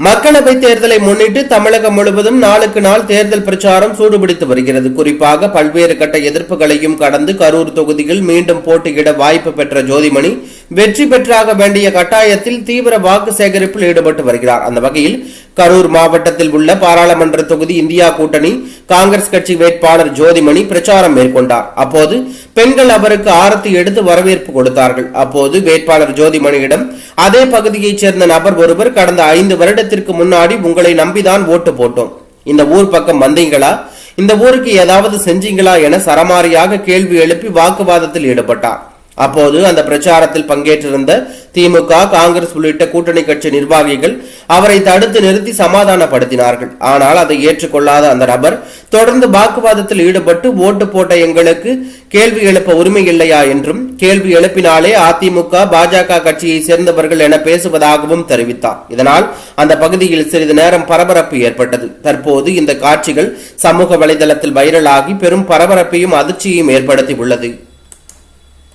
மக்களவை தேர்தலை முன்னிட்டு தமிழகம் முழுவதும் நாளுக்கு நாள் தேர்தல் பிரச்சாரம் சூடுபிடித்து வருகிறது. குறிப்பாக பல்வேறு கட்ட எதிர்ப்புகளையும் கடந்து கரூர் தொகுதியில் மீண்டும் போட்டியிட வாய்ப்பு பெற்ற ஜோதிமணி வெற்றி பெற்றாக வேண்டிய கட்டாயத்தில் தீவிர வாக்கு சேகரிப்பில் ஈடுபட்டு வருகிறார். அந்த வகையில் கரூர் மாவட்டத்தில் உள்ள பாராளுமன்ற தொகுதி இந்தியா கூட்டணி காங்கிரஸ் கட்சி வேட்பாளர் ஜோதிமணி பிரச்சாரம் மேற்கொண்டார். அப்போது பெண்கள் அவருக்கு ஆரத்தி எடுத்து வரவேற்பு கொடுத்தார்கள். அப்போது வேட்பாளர் ஜோதிமணியிடம் அதே பகுதியைச் சேர்ந்த நபர் ஒருவர் கடந்த ஐந்து வருடத்திற்கு முன்னாடி உங்களை நம்பிதான் ஓட்டு போட்டோம். இந்த ஊர் பக்கம் வந்தீங்களா? இந்த ஊருக்கு ஏதாவது செஞ்சீங்களா என சரமாரியாக கேள்வி எழுப்பி வாக்குவாதத்தில் ஈடுபட்டார். அப்போது அந்த பிரச்சாரத்தில் பங்கேற்றிருந்த திமுக காங்கிரஸ் உள்ளிட்ட கூட்டணி கட்சி நிர்வாகிகள் அவரை தடுத்து நிறுத்தி சமாதானப்படுத்தினார்கள். ஆனால் அதை ஏற்றுக்கொள்ளாத அந்த நபர் தொடர்ந்து வாக்குவாதத்தில் ஈடுபட்டு ஓட்டு போட்ட எங்களுக்கு கேள்வி எழுப்ப உரிமை இல்லையா என்றும் கேள்வி எழுப்பினாலே அதிமுக பாஜக கட்சியை சேர்ந்தவர்கள் என பேசுவதாகவும் தெரிவித்தார். இதனால் அந்த பகுதியில் சிறிது நேரம் பரபரப்பு ஏற்பட்டது. தற்போது இந்த காட்சிகள் சமூக வலைதளத்தில் வைரலாகி பெரும் பரபரப்பையும் அதிர்ச்சியையும் ஏற்படுத்தி உள்ளது